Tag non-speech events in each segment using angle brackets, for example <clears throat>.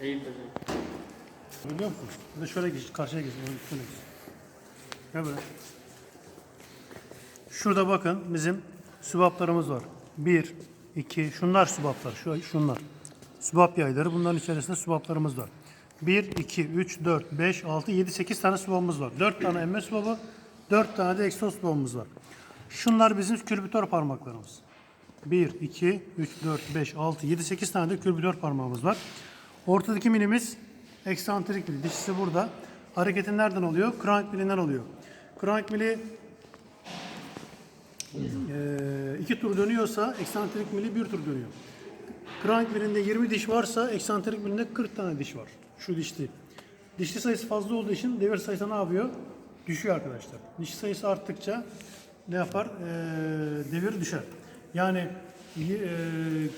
Eğil. Biliyor musun? Bir de şöyle geç, karşıya geç. Şöyle geç. Gel böyle. Şurada bakın bizim subaplarımız var. Bir, iki, şunlar subaplar. Şu, şunlar. Subap yayları. Bunların içerisinde subaplarımız var. 1, 2, 3, 4, 5, 6, 7, 8 tane subabımız var. 4 tane emme subabı, 4 tane de egzoz subabımız var. Şunlar bizim külbütör parmaklarımız. 1, 2, 3, 4, 5, 6, 7, 8 tane de külbütör parmağımız var. Ortadaki milimiz eksantrik mili. Dişisi burada. Hareketin nereden oluyor? Crank milinden oluyor. Crank mili eee, iki tur dönüyorsa eksantrik mili bir tur dönüyor. Crank milinde 20 diş varsa eksantrik milinde 40 tane diş var. Şu dişli. Dişli sayısı fazla olduğu için devir sayısı ne yapıyor? Düşüyor arkadaşlar. Dişli sayısı arttıkça ne yapar? Eee, devir düşer. Yani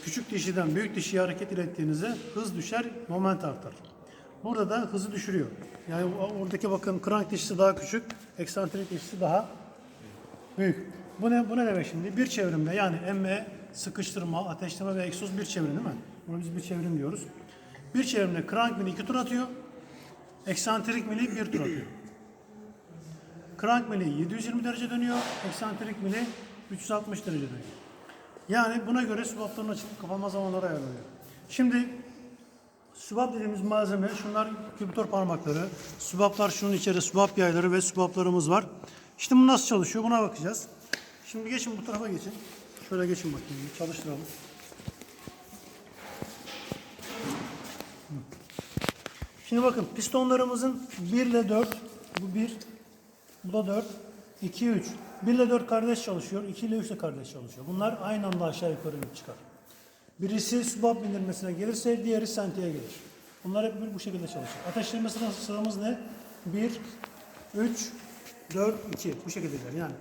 küçük dişiden büyük dişiye hareket ilettiğinizde hız düşer, moment artar. Burada da hızı düşürüyor. Yani oradaki bakın crank dişisi daha küçük, eksantrik dişisi daha Büyük. Bu ne, bu ne demek şimdi? Bir çevrimde yani emme, sıkıştırma, ateşleme ve egzoz bir çevrim değil mi? Bunu biz bir çevrim diyoruz. Bir çevrimde crank mili iki tur atıyor. Eksantrik mili bir tur atıyor. Crank mili 720 derece dönüyor. Eksantrik mili 360 derece dönüyor. Yani buna göre subapların açılıp kapanma zamanları ayarlanıyor. Şimdi Subap dediğimiz malzeme şunlar kübütör parmakları. Subaplar şunun içeri subap yayları ve subaplarımız var. İşte bu nasıl çalışıyor buna bakacağız. Şimdi geçin bu tarafa geçin. Şöyle geçin bakayım çalıştıralım. Şimdi bakın pistonlarımızın 1 ile 4 bu 1 bu da 4 2 3 1 ile 4 kardeş çalışıyor 2 ile 3 de kardeş çalışıyor. Bunlar aynı anda aşağı yukarı çıkar. Birisi subap bindirmesine gelirse diğeri senteye gelir. Bunlar hep bu şekilde çalışır. Ateşleme sırası sıramız ne? 1, 3, 4, 2. Bu şekilde gider. Yani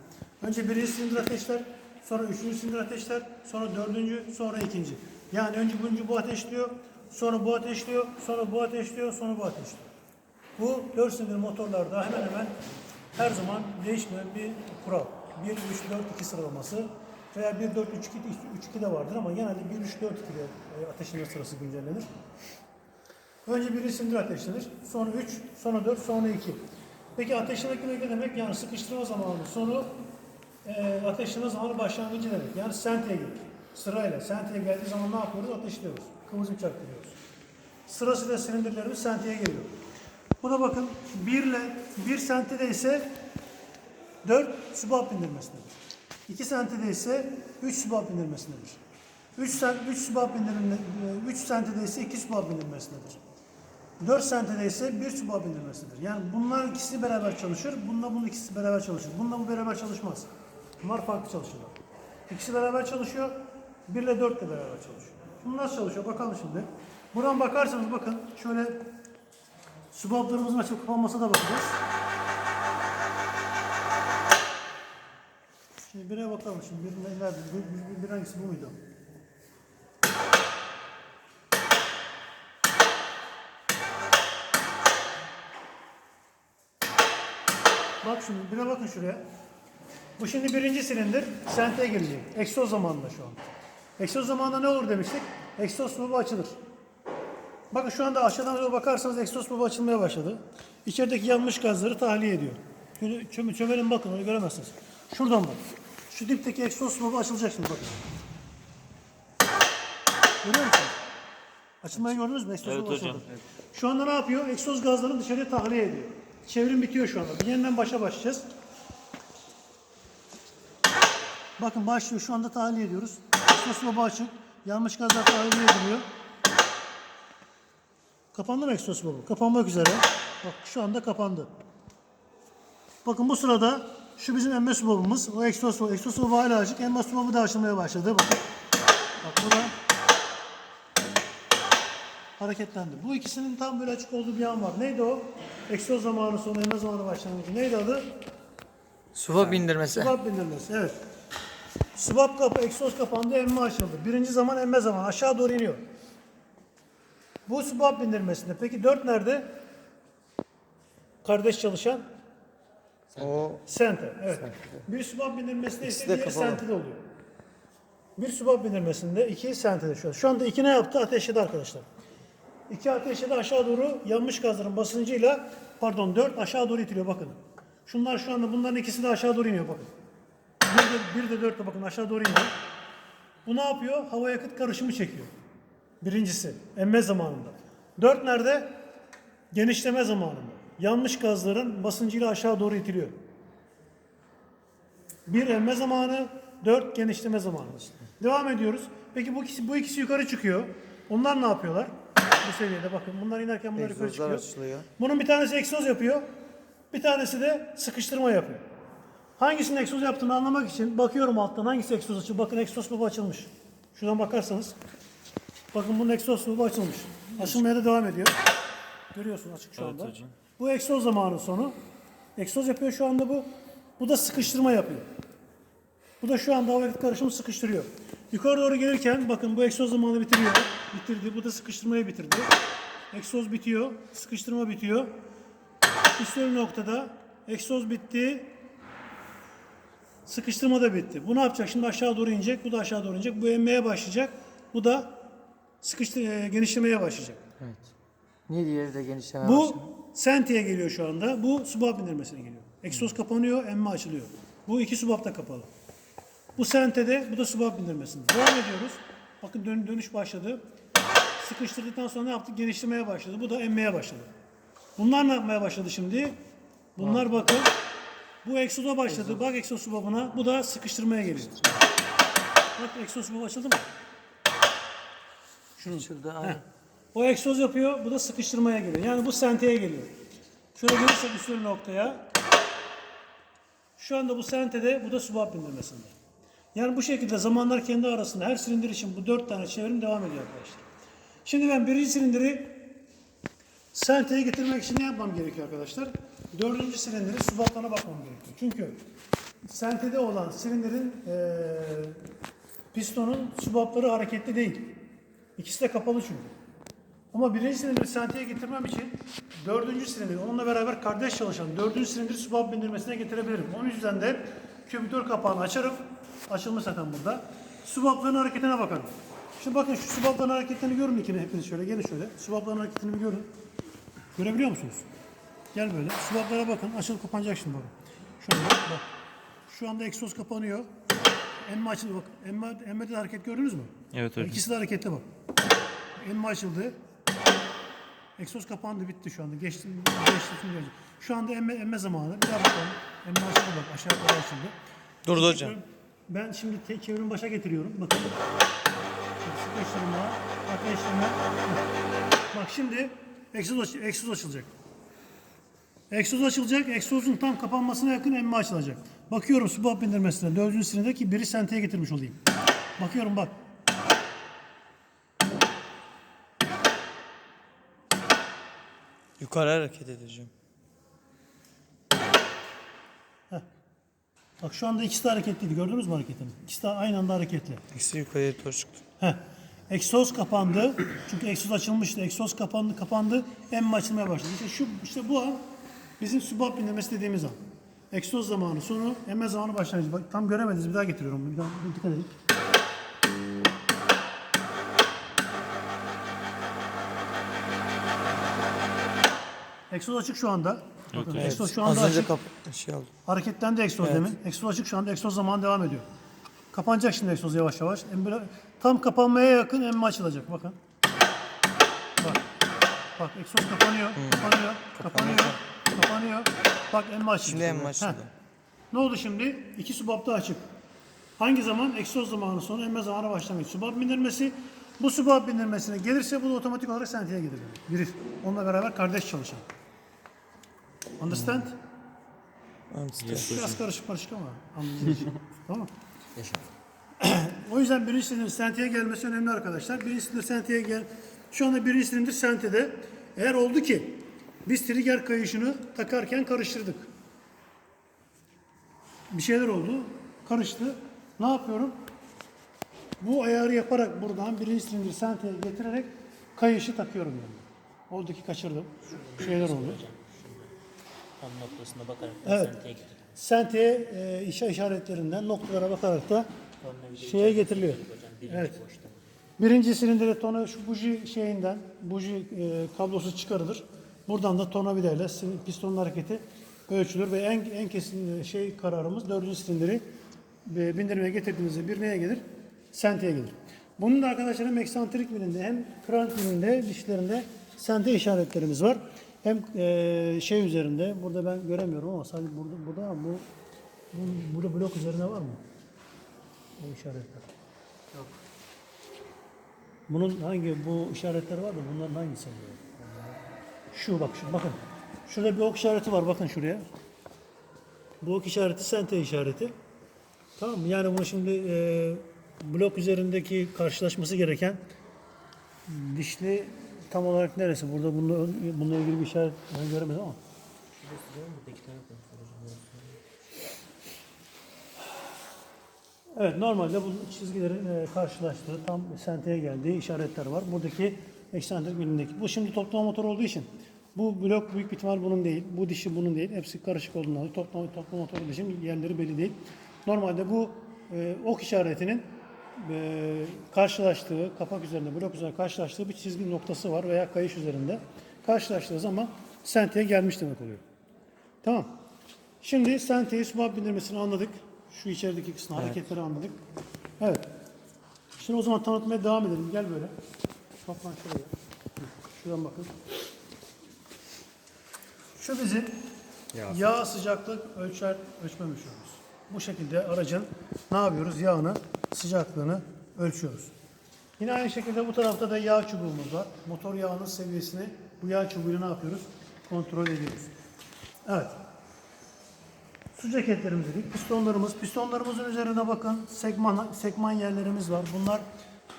önce birinci silindir ateşler, sonra üçüncü silindir ateşler, sonra dördüncü, sonra ikinci. Yani önce önce bu ateşliyor, sonra bu ateşliyor, sonra bu ateşliyor, sonra bu ateşliyor. Bu 4 silindir motorlarda hemen hemen her zaman değişmeyen bir kural. 1, 3, 4, 2 sıralaması veya 1, 4, 3, 2, 3, 2 de vardır ama genelde 1, 3, 4, 2 de e, ateşleme sırası güncellenir. Önce bir silindir ateşlenir, sonra 3, sonra 4, sonra 2. Peki ateşlemek ne demek? Yani sıkıştırma zamanı sonu, e, ateşleme zamanı başlangıcı demek. Yani senteye gelir. Sırayla senteye geldiği zaman ne yapıyoruz? Ateşliyoruz. Kıvılcım çaktırıyoruz. Sırasıyla silindirlerimiz senteye geliyor. Buna bakın 1 ile 1 sentede ise 4 subap indirmesindedir. 2 sentede ise 3 subap indirmesindedir. 3 sent 3 subap indirme 3 sentede ise 2 subap indirmesindedir. 4 sentede ise 1 subap indirmesidir. Yani bunlar ikisi beraber çalışır. Bununla bunun ikisi beraber çalışır. Bununla bu beraber çalışmaz. Bunlar farklı çalışırlar. İkisi beraber çalışıyor. 1 ile 4 de beraber çalışıyor. Şimdi nasıl çalışıyor? Bakalım şimdi. Buradan bakarsanız bakın şöyle subaplarımızın açıp kapanmasına da bakacağız. Şimdi bire bakalım şimdi bir ne- nerede? Bir, bir, bir hangisi bu muydu? Bak şimdi bire bakın şuraya. Bu şimdi birinci silindir senteye girecek. Egzoz zamanında şu an. Egzoz zamanında ne olur demiştik? Egzoz baba açılır. Bakın şu anda aşağıdan doğru bakarsanız egzoz baba açılmaya başladı. İçerideki yanmış gazları tahliye ediyor. Çöme, çömelin bakın onu göremezsiniz. Şuradan bak. Şu dipteki egzoz baba açılacak şimdi bakın. Görüyor musunuz? Açılmayı gördünüz mü? Egzoz Evet hocam. Şu anda ne yapıyor? Egzoz gazlarını dışarıya tahliye ediyor. Çevrim bitiyor şu anda. Bir yeniden başa başlayacağız. Bakın başlıyor. Şu anda tahliye ediyoruz. Egzoz baba açık. Yanmış gazlar tahliye ediliyor. Kapandı mı egzoz baba? Kapanmak üzere. Bak şu anda kapandı. Bakın bu sırada şu bizim emme subabımız. O egzoz subabı. Egzoz subabı hala açık. Emme subabı da açılmaya başladı. Bakın. Bak bu da hareketlendi. Bu ikisinin tam böyle açık olduğu bir an var. Neydi o? Egzoz zamanı sonu, emme zamanı başlangıcı. Neydi adı? Suva bindirmesi. Subap bindirmesi. Evet. Subap kapı, egzoz kapandı, emme açıldı. Birinci zaman emme zaman. Aşağı doğru iniyor. Bu subap bindirmesinde. Peki dört nerede? Kardeş çalışan O Center. Evet. Bir subap bindirmesinde ise İkisi de diğeri kapalı. center'de oluyor. Bir subap bindirmesinde iki center'de şu an. Şu anda iki ne yaptı? Ateşledi arkadaşlar. İki ateşle de aşağı doğru yanmış gazların basıncıyla pardon dört aşağı doğru itiliyor bakın. Şunlar şu anda bunların ikisi de aşağı doğru iniyor bakın. Bir de, bir de dört de bakın aşağı doğru iniyor. Bu ne yapıyor? Hava yakıt karışımı çekiyor. Birincisi emme zamanında. Dört nerede? Genişleme zamanında. Yanmış gazların basıncıyla aşağı doğru itiliyor. Bir emme zamanı, dört genişleme zamanı. Devam ediyoruz. Peki bu ikisi, bu ikisi yukarı çıkıyor. Onlar ne yapıyorlar? Bu seviyede bakın. Bunlar inerken bunlar yukarı Egzozlar çıkıyor. açılıyor. Bunun bir tanesi egzoz yapıyor. Bir tanesi de sıkıştırma yapıyor. Hangisinin egzoz yaptığını anlamak için bakıyorum alttan hangisi egzoz açıyor. Bakın egzoz baba açılmış. Şuradan bakarsanız. Bakın bunun egzoz baba açılmış. Açılmaya da devam ediyor. Görüyorsun açık şu anda. Bu egzoz zamanı sonu. Egzoz yapıyor şu anda bu. Bu da sıkıştırma yapıyor. Bu da şu anda hava yakıt karışımı sıkıştırıyor. Yukarı doğru gelirken bakın bu egzoz zamanı bitiriyor. Bitirdi. Bu da sıkıştırmayı bitirdi. Egzoz bitiyor. Sıkıştırma bitiyor. Üstleri noktada egzoz bitti. Sıkıştırma da bitti. Bu ne yapacak? Şimdi aşağı doğru inecek. Bu da aşağı doğru inecek. Bu emmeye başlayacak. Bu da sıkıştır e, genişlemeye başlayacak. Evet. Niye diğeri de genişleme Bu başladı? sentiye geliyor şu anda. Bu subap indirmesine geliyor. Egzoz kapanıyor, emme açılıyor. Bu iki subap da kapalı. Bu sentede, bu da subap indirmesinde. Devam ediyoruz. Bakın dön- dönüş başladı. Sıkıştırdıktan sonra ne yaptık? Genişlemeye başladı. Bu da emmeye başladı. Bunlar ne yapmaya başladı şimdi? Bunlar bakın. Bu egzoza başladı. Bak egzoz subabına. Bu da sıkıştırmaya geliyor. Bak egzoz subabı açıldı mı? Şunun. Şurada aynı. O egzoz yapıyor, bu da sıkıştırmaya geliyor. Yani bu senteye geliyor. Şöyle gelirsek üstün noktaya. Şu anda bu sentede, bu da subap bindirmesinde. Yani bu şekilde zamanlar kendi arasında her silindir için bu dört tane çevrim devam ediyor arkadaşlar. Şimdi ben birinci silindiri senteye getirmek için ne yapmam gerekiyor arkadaşlar? Dördüncü silindiri subaplarına bakmam gerekiyor. Çünkü sentede olan silindirin eee pistonun subapları hareketli değil. İkisi de kapalı çünkü. Ama birinci silindiri senteye getirmem için dördüncü silindir, onunla beraber kardeş çalışan dördüncü silindiri subap bindirmesine getirebilirim. Onun yüzden de kübütör kapağını açarım. Açılmış zaten burada. Subapların hareketine bakarım. Şimdi bakın şu subapların hareketini görün ikini hepiniz şöyle. Gelin şöyle. Subapların hareketini bir görün. Görebiliyor musunuz? Gel böyle. Subaplara bakın. Açılıp kapanacak şimdi bakın. Şöyle bak. Şu anda egzoz kapanıyor. Emme açıldı bak. Emme, emmede de hareket gördünüz mü? Evet hocam. İkisi de hareketli bak. Emme açıldı. Egzoz kapandı bitti şu anda. Geçti, geçti şimdi gelecek. Şu anda emme, emme zamanı. Bir daha bakalım. Emme açıldı bak. Aşağı doğru açıldı. Durdu hocam. Ben şimdi te- çevrim başa getiriyorum. Bakın. Sıkıştırma, ateşleme. Bak şimdi egzoz, aç- egzoz açılacak. Egzoz açılacak. Egzozun tam kapanmasına yakın emme açılacak. Bakıyorum subap bindirmesine. Dördüncü silinde ki biri senteye getirmiş olayım. Bakıyorum bak. Yukarı hareket edeceğim. Bak şu anda ikisi de hareketliydi. Gördünüz mü hareketini? İkisi de aynı anda hareketli. İkisi yukarıya doğru çıktı. Heh. Egzoz kapandı. Çünkü egzoz açılmıştı. Egzoz kapandı, kapandı. Emme açılmaya başladı. İşte şu işte bu an bizim subap indirmesi dediğimiz an. Egzoz zamanı sonu, emme zamanı başlangıcı. Bak tam göremediniz. Bir daha getiriyorum. Bir daha bir dikkat edin. Egzoz açık şu anda. Bakın, egzoz şu anda Az önce açık. kap şey. Hareketlendi egzoz demin. Egzoz açık şu anda. Egzoz zamanı devam ediyor. Kapanacak şimdi egzoz yavaş yavaş. Em- böyle tam kapanmaya yakın emme açılacak. Bakın. Bak. Bak egzoz kapanıyor. Kapanıyor. Kapanıyor. Kapanıyor. Bak emme açıldı. Şimdi emme Heh. açıldı. Ne oldu şimdi? İki subapta açık. Hangi zaman? Egzoz zamanı sonra emme zamanı başlangıç. Subap bindirmesi. Bu subap bindirmesine gelirse bu da otomatik olarak senteye gelir. Birir. Onunla beraber kardeş çalışan. Understand? Antister. Biraz karışık karışık ama anlayacağız. <laughs> tamam <clears throat> O yüzden birinci silindir senteye gelmesi önemli arkadaşlar. Birinci silindir senteye gel. Şu anda birinci silindir sentede. Eğer oldu ki biz trigger kayışını takarken karıştırdık. Bir şeyler oldu. Karıştı. Ne yapıyorum? Bu ayarı yaparak buradan birinci silindir senteye getirerek kayışı takıyorum yani. Oldu ki kaçırdım. Şeyler oldu. Tam noktasına bakarak Evet. senteye gidiyor. Senteye e, işe işaretlerinden noktalara bakarak da şeye getiriliyor. Evet. Birinci silindire tona şu buji şeyinden, buji e, kablosu çıkarılır. Buradan da tornavidayla sin- pistonun hareketi ölçülür ve en, en kesin e, şey kararımız dördüncü silindiri e, bindirmeye getirdiğimizde bir neye gelir? Senteye gelir. Bunun da arkadaşlar hem eksantrik birinde hem krank birinde dişlerinde sente işaretlerimiz var. Hem e, şey üzerinde, burada ben göremiyorum ama sadece burada, burada ama bu, bu burada blok üzerinde var mı? O işaretler. Bunun hangi bu işaretleri var da bunların hangisi? Şu bak şu bakın. Şurada bir ok işareti var bakın şuraya. Bu ok işareti sente işareti. Tamam mı? Yani bunu şimdi e, blok üzerindeki karşılaşması gereken dişli tam olarak neresi? Burada bununla, bununla ilgili bir işaret ben göremedim ama. Evet normalde bu çizgilerin e, karşılaştığı tam senteye geldiği işaretler var. Buradaki eksantrik bilimdeki. Bu şimdi toplama motoru olduğu için bu blok büyük ihtimal bunun değil. Bu dişi bunun değil. Hepsi karışık olduğundan toplama, toplama motoru için yerleri belli değil. Normalde bu e, ok işaretinin e, karşılaştığı, kapak üzerinde, blok üzerinde karşılaştığı bir çizgi noktası var veya kayış üzerinde. Karşılaştığı zaman senteye gelmiş demek oluyor. Tamam. Şimdi senteyi subap bildirmesini anladık. Şu içerideki kısmı hareketleri anladık. Evet. Şimdi o zaman tanıtmaya devam edelim. Gel böyle. Toplan şuraya. Şuradan bakın. Şu bizim yağ sıcaklık ölçer ölçme müşürümüz. Bu şekilde aracın ne yapıyoruz? Yağını, sıcaklığını ölçüyoruz. Yine aynı şekilde bu tarafta da yağ çubuğumuz var. Motor yağının seviyesini bu yağ çubuğuyla ne yapıyoruz? Kontrol ediyoruz. Evet. Su ceketlerimiz dedik. Pistonlarımız. Pistonlarımızın üzerine bakın. Sekman, sekman yerlerimiz var. Bunlar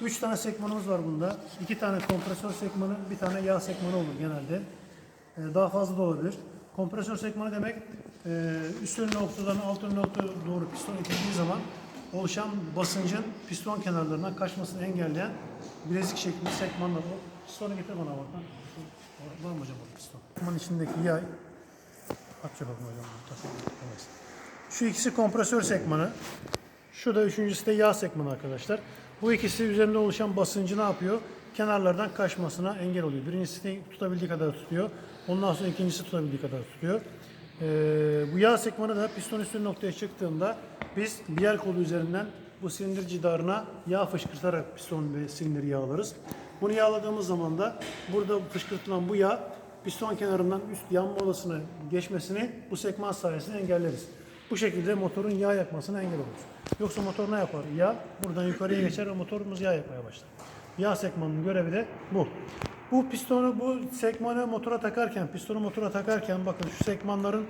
3 tane sekmanımız var bunda. 2 tane kompresör sekmanı, bir tane yağ sekmanı olur genelde. Ee, Daha fazla da olabilir. Kompresör sekmanı demek e, üst ön noktadan alt ön noktaya doğru piston itildiği zaman oluşan basıncın piston kenarlarından kaçmasını engelleyen bilezik şeklinde sekmanlar. O pistonu getir bana bakın. Var mı hocam o piston? Sekmanın içindeki yay Aç bakalım hocam. Şu ikisi kompresör sekmanı. Şu da üçüncüsü de yağ sekmanı arkadaşlar. Bu ikisi üzerinde oluşan basıncı ne yapıyor? Kenarlardan kaçmasına engel oluyor. Birincisi tutabildiği kadar tutuyor. Ondan sonra ikincisi tutabildiği kadar tutuyor. Ee, bu yağ sekmanı da piston üstü noktaya çıktığında biz biyer kolu üzerinden bu silindir cidarına yağ fışkırtarak piston ve silindiri yağlarız. Bunu yağladığımız zaman da burada fışkırtılan bu yağ piston kenarından üst yanma odasına geçmesini bu sekman sayesinde engelleriz. Bu şekilde motorun yağ yakmasına engel oluruz. Yoksa motor ne yapar? Yağ buradan yukarıya geçer ve motorumuz yağ yakmaya başlar. Yağ sekmanının görevi de bu. Bu pistonu, bu sekmanı motora takarken, pistonu motora takarken bakın şu sekmanların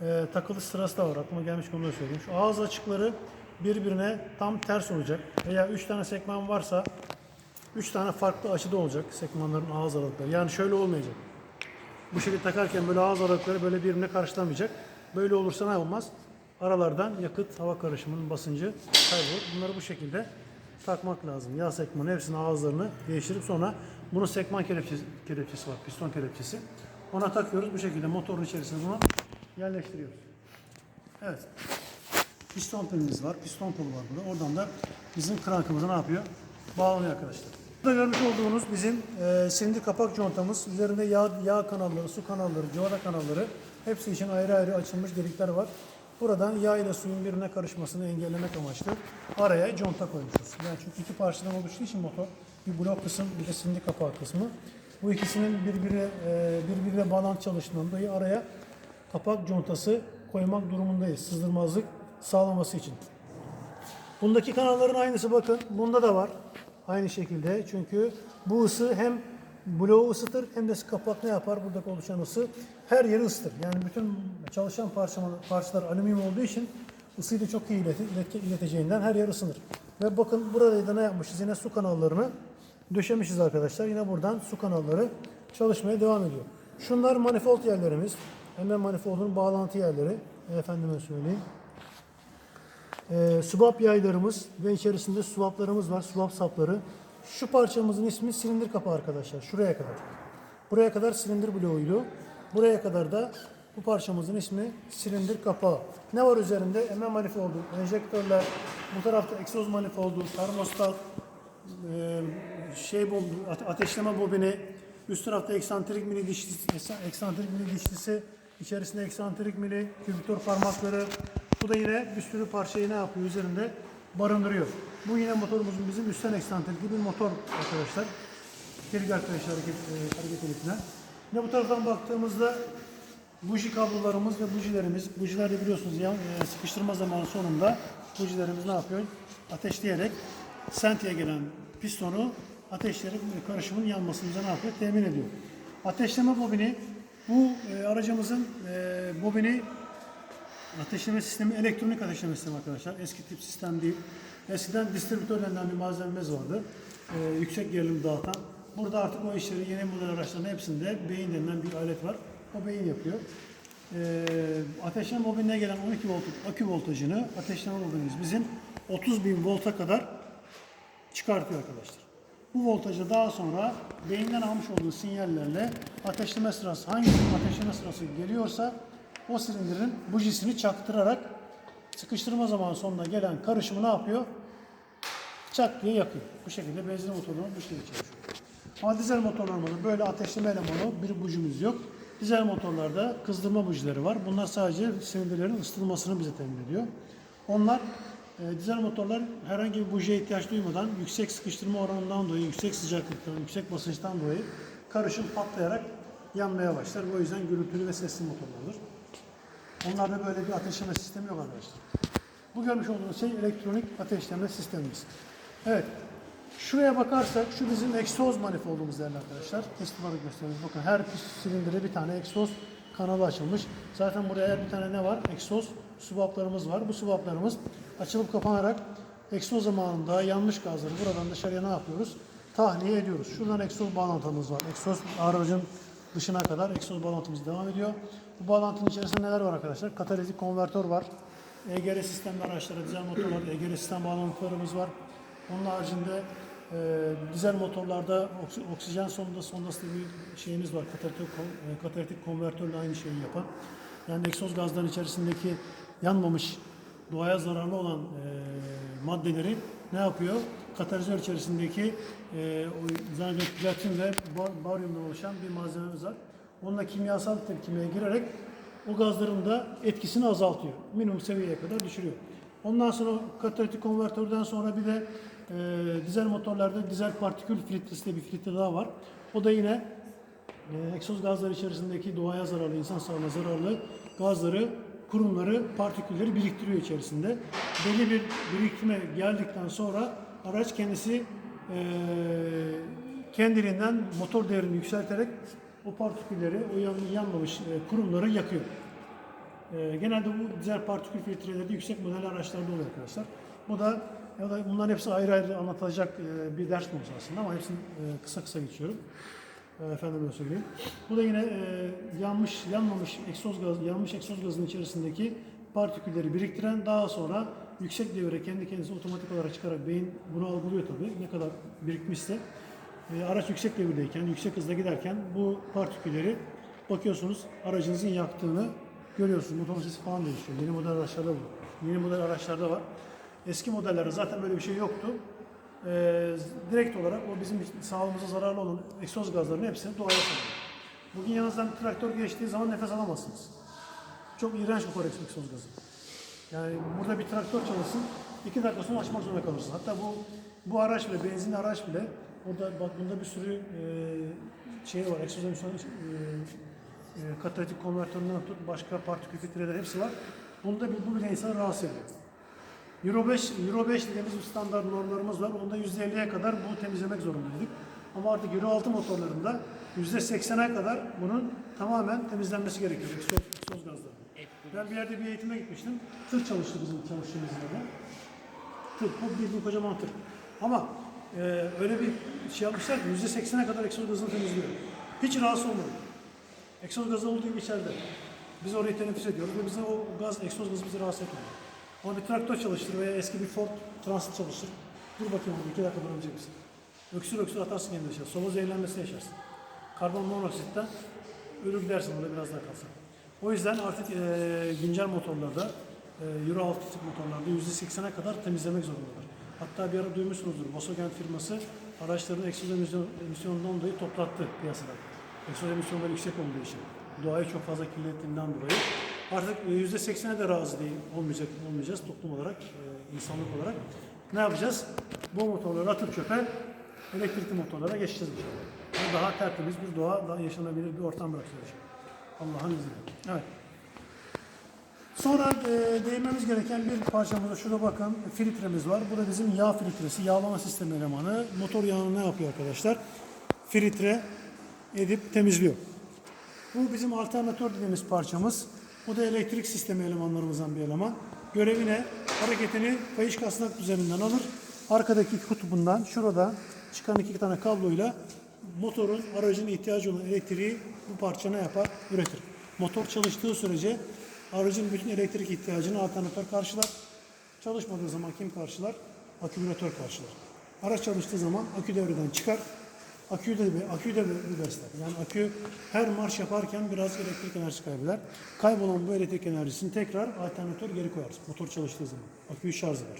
e, takılı sırası da var. Aklıma gelmiş onu da söyleyeyim. Şu ağız açıkları birbirine tam ters olacak. Veya 3 tane sekman varsa 3 tane farklı açıda olacak sekmanların ağız aralıkları. Yani şöyle olmayacak. Bu şekilde takarken böyle ağız aralıkları böyle birbirine karşılamayacak. Böyle olursa ne olmaz? Aralardan yakıt, hava karışımının basıncı kaybolur. Bunları bu şekilde takmak lazım. Yağ sekmanı hepsinin ağızlarını değiştirip sonra bunun sekman kelepçesi, kelepçesi var, piston kelepçesi. Ona takıyoruz. Bu şekilde motorun içerisine bunu yerleştiriyoruz. Evet. Piston pilimiz var. Piston kolu var burada. Oradan da bizim krankımızı ne yapıyor? Bağlanıyor arkadaşlar. Burada görmüş olduğunuz bizim e, silindir kapak contamız. Üzerinde yağ, yağ kanalları, su kanalları, civata kanalları hepsi için ayrı ayrı açılmış delikler var. Buradan yağ ile suyun birbirine karışmasını engellemek amaçlı araya conta koymuşuz. Yani çünkü iki parçadan oluştuğu için motor bir blok kısım bir de silindir kapağı kısmı. Bu ikisinin birbirine, birbirine bağlantı çalıştığından dolayı araya kapak contası koymak durumundayız. Sızdırmazlık sağlaması için. Bundaki kanalların aynısı bakın. Bunda da var. Aynı şekilde. Çünkü bu ısı hem bloğu ısıtır hem de kapak ne yapar? Buradaki oluşan ısı her yeri ısıtır. Yani bütün çalışan parçalar, alüminyum olduğu için ısıyı da çok iyi ileti- ilet- ileteceğinden her yer ısınır. Ve bakın burada da ne yapmışız? Yine su kanallarını döşemişiz arkadaşlar. Yine buradan su kanalları çalışmaya devam ediyor. Şunlar manifold yerlerimiz. Hemen manifoldun bağlantı yerleri. Efendime söyleyeyim. Ee, subap yaylarımız ve içerisinde subaplarımız var, subap sapları. Şu parçamızın ismi silindir kapağı arkadaşlar, şuraya kadar. Buraya kadar silindir bloğuydu. Buraya kadar da bu parçamızın ismi silindir kapağı. Ne var üzerinde? MM manifoldu, enjektörler, bu tarafta egzoz manifoldu, termostat, şey bu ate- ateşleme bobini, üst tarafta eksantrik mili dişlisi, eksantrik mili dişlisi, içerisinde eksantrik mili, kübütör parmakları. Bu da yine bir sürü parçayı ne yapıyor üzerinde barındırıyor. Bu yine motorumuzun bizim üstten eksantrikli bir motor arkadaşlar. Geri arkadaşlar hareket, e, hareket elifine. Yine bu taraftan baktığımızda buji kablolarımız ve bujilerimiz. Bujiler de biliyorsunuz yan, e, sıkıştırma zamanı sonunda bujilerimiz ne yapıyor? Ateşleyerek sentiye gelen pistonu ateşleyerek e, karışımın yanmasını ne yapıyor? Temin ediyor. Ateşleme bobini bu e, aracımızın e, bobini Ateşleme sistemi elektronik ateşleme sistemi arkadaşlar. Eski tip sistem değil. Eskiden distribütör denilen bir malzememiz vardı. Ee, yüksek gerilim dağıtan. Burada artık o işleri yeni model araçların hepsinde beyin denilen bir alet var. O beyin yapıyor. Ee, ateşleme bobinine gelen 12 voltluk akü voltajını ateşleme bobinimiz bizim 30 bin volta kadar çıkartıyor arkadaşlar. Bu voltajı daha sonra beyinden almış olduğu sinyallerle ateşleme sırası hangi ateşleme sırası geliyorsa o silindirin bujisini çaktırarak sıkıştırma zamanı sonuna gelen karışımı ne yapıyor? Çak diye yakıyor. Bu şekilde benzin motorları bu şekilde çalışıyor. Ama dizel motorlarımızda böyle ateşleme elemanı bir bujimiz yok. Dizel motorlarda kızdırma bujileri var. Bunlar sadece silindirlerin ısıtılmasını bize temin ediyor. Onlar e, dizel motorlar herhangi bir bujiye ihtiyaç duymadan yüksek sıkıştırma oranından dolayı, yüksek sıcaklıktan, yüksek basınçtan dolayı karışım patlayarak yanmaya başlar. O yüzden gürültülü ve sesli motorlardır. Onlarda böyle bir ateşleme sistemi yok arkadaşlar. Bu görmüş olduğunuz şey elektronik ateşleme sistemimiz. Evet. Şuraya bakarsak şu bizim egzoz manifoldumuz değerli arkadaşlar. Test olarak gösteriyoruz. Bakın her silindire bir tane egzoz kanalı açılmış. Zaten buraya bir tane ne var? Egzoz subaplarımız var. Bu subaplarımız açılıp kapanarak egzoz zamanında yanmış gazları buradan dışarıya ne yapıyoruz? Tahliye ediyoruz. Şuradan egzoz bağlantımız var. Egzoz aracın dışına kadar egzoz bağlantımız devam ediyor. Bu bağlantının içerisinde neler var arkadaşlar? Katalitik konvertör var. EGR sistemli araçlara, dizel motorlarda EGR sistem bağlantılarımız var. Onun haricinde e, dizel motorlarda oksi- oksijen sonda sondası bir şeyimiz var. Katalitik, kon- e, katalitik konvertörle aynı şeyi yapan. Yani egzoz gazların içerisindeki yanmamış doğaya zararlı olan e, maddeleri ne yapıyor? Katalizör içerisindeki e, o zannediyorum platin ve bar- baryumdan oluşan bir malzememiz var. Onunla kimyasal tepkimeye girerek o gazların da etkisini azaltıyor. Minimum seviyeye kadar düşürüyor. Ondan sonra katalitik konvertörden sonra bir de e, dizel motorlarda dizel partikül filtresi diye bir filtre daha var. O da yine e, egzoz gazları içerisindeki doğaya zararlı, insan sağlığına zararlı gazları, kurumları, partikülleri biriktiriyor içerisinde. Belli bir birikime geldikten sonra araç kendisi e, kendiliğinden motor değerini yükselterek o partikülleri, o yan, yanmamış e, kurumları yakıyor. E, genelde bu dizel partikül filtreleri yüksek model araçlarda oluyor arkadaşlar. Bu da ya da bunların hepsi ayrı ayrı anlatılacak e, bir ders konusu aslında ama hepsini e, kısa kısa geçiyorum. E, efendim öyle söyleyeyim. Bu da yine e, yanmış, yanmamış egzoz gaz, yanmış egzoz gazının içerisindeki partikülleri biriktiren daha sonra yüksek devre kendi kendisi otomatik olarak çıkarak beyin bunu algılıyor tabii ne kadar birikmişse. E, araç yüksek devirdeyken, yüksek hızda giderken bu partikülleri bakıyorsunuz aracınızın yaktığını görüyorsunuz. Motor sesi falan değişiyor. Yeni model araçlarda bu. Yeni model araçlarda var. Eski modellerde zaten böyle bir şey yoktu. Ee, direkt olarak o bizim sağlığımıza zararlı olan egzoz gazlarının hepsini doğaya salıyor. Bugün yanınızdan bir traktör geçtiği zaman nefes alamazsınız. Çok iğrenç koreks egzoz gazı. Yani burada bir traktör çalışsın, iki dakika sonra açmak zorunda kalırsın. Hatta bu bu araç bile, benzinli araç bile, orada bak bunda bir sürü e, şey var, egzoz emisyonu, e, e, katalitik konvertöründen tut, başka partikül filtreler hepsi var. Bunda bu bile insanı rahatsız ediyor. Euro 5, Euro 5 dediğimiz bir standart normlarımız var. Onda %50'ye kadar bunu temizlemek zorundaydık. Ama artık Euro 6 motorlarında %80'e kadar bunun tamamen temizlenmesi gerekiyor. Egzoz, egzoz gazları. Ben bir yerde bir eğitime gitmiştim. Tır çalıştı bizim çalıştığımız yerde. Tır, bu bildiğin kocaman tır. Ama e, öyle bir şey yapmışlar ki %80'e kadar egzoz gazını temizliyor. Hiç rahatsız olmadı. Egzoz gazı olduğu gibi içeride. Biz orayı teneffüs ediyoruz ve bize o gaz, egzoz gazı bizi rahatsız etmiyor. Ama bir traktör çalıştır veya eski bir Ford Transit çalıştır. Dur bakayım orada iki dakika durabilecek misin? Öksür öksür atarsın kendini dışarı. Solu zehirlenmesini yaşarsın. Karbon monoksitten ölür gidersin orada biraz daha kalsan. O yüzden artık e, güncel motorlarda, e, Euro 6 tip motorlarda %80'e kadar temizlemek zorundalar. Hatta bir ara duymuşsunuzdur. Volkswagen firması araçların egzoz emisyon, emisyonundan dolayı toplattı piyasada. Egzoz emisyonları yüksek olduğu için. Doğayı çok fazla kirlettiğinden dolayı. Artık %80'e de razı değil olmayacak olmayacağız toplum olarak, e, insanlık olarak. Ne yapacağız? Bu motorları atıp çöpe elektrikli motorlara geçeceğiz inşallah. Daha tertemiz bir doğa, daha yaşanabilir bir ortam bırakacağız. Allah'ın izniyle. Evet. Sonra e, değinmemiz gereken bir parçamızda şurada bakın filtremiz var. Bu da bizim yağ filtresi, yağlama sistemi elemanı. Motor yağını ne yapıyor arkadaşlar? Filtre edip temizliyor. Bu bizim alternatör dediğimiz parçamız. Bu da elektrik sistemi elemanlarımızdan bir eleman. Görevi ne? Hareketini kayış kasnak üzerinden alır. Arkadaki kutbundan şurada çıkan iki tane kabloyla motorun, aracın ihtiyacı olan elektriği bu parça ne yapar? Üretir. Motor çalıştığı sürece aracın bütün elektrik ihtiyacını alternatör karşılar. Çalışmadığı zaman kim karşılar? Akümülatör karşılar. Araç çalıştığı zaman akü devreden çıkar. Aküyü de, aküyü de bir besler. Yani akü her marş yaparken biraz elektrik enerjisi kaybeder. Kaybolan bu elektrik enerjisini tekrar alternatör geri koyar. Motor çalıştığı zaman. Aküyü şarj eder.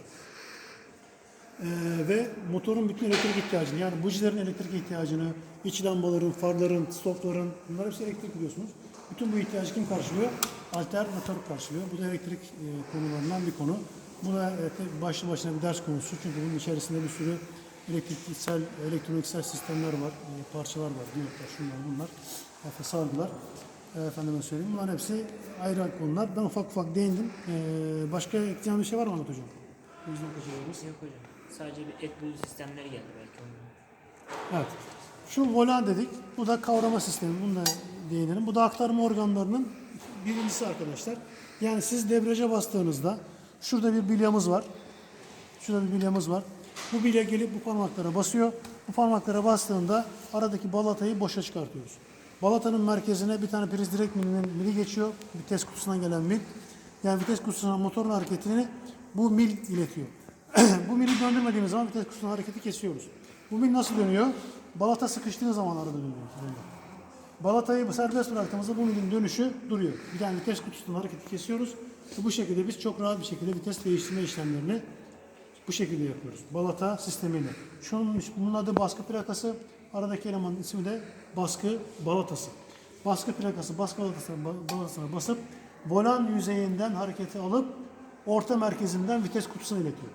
Ee, ve motorun bütün elektrik ihtiyacını yani bujilerin elektrik ihtiyacını, iç lambaların, farların, stopların bunlar hepsi elektrik biliyorsunuz. Bütün bu ihtiyacı kim karşılıyor? Alternatör karşılıyor. Bu da elektrik e, konularından bir konu. Bu da e, başlı başına bir ders konusu çünkü bunun içerisinde bir sürü elektriksel, elektroniksel sistemler var, e, parçalar var, diyotlar, şunlar bunlar, hatta sargılar. E, efendime söyleyeyim. Bunların hepsi ayrı konular. Ben ufak ufak değindim. E, başka ekleyeceğim bir şey var mı Ahmet Hocam? Yüzden kaçırıyoruz. Yok hocam. Sadece bir et bulu sistemleri geldi belki ondan. Evet. Şu volan dedik. Bu da kavrama sistemi. Bunu da değinelim. Bu da aktarma organlarının birincisi arkadaşlar. Yani siz debriyaja bastığınızda şurada bir bilyamız var. Şurada bir bilyamız var. Bu bilye gelip bu parmaklara basıyor. Bu parmaklara bastığında aradaki balatayı boşa çıkartıyoruz. Balatanın merkezine bir tane priz direkt milinin mili geçiyor. Vites kutusundan gelen mil. Yani vites kutusuna motorun hareketini bu mil iletiyor. <clears throat> bu mili döndürmediğimiz zaman vites kutusunun hareketi kesiyoruz. Bu mil nasıl dönüyor? Balata sıkıştığı zaman arada dönüyor. Balatayı serbest bıraktığımızda bu milin dönüşü duruyor. Yani vites kutusunun hareketi kesiyoruz. Bu şekilde biz çok rahat bir şekilde vites değiştirme işlemlerini bu şekilde yapıyoruz. Balata sistemiyle. Şunun, bunun adı baskı plakası. Aradaki elemanın ismi de baskı balatası. Baskı plakası, baskı balatasına, balatasına basıp volan yüzeyinden hareketi alıp orta merkezinden vites kutusuna iletiyor.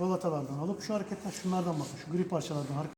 Balatalardan alıp şu hareketten şunlardan bakın, şu gri parçalardan hareket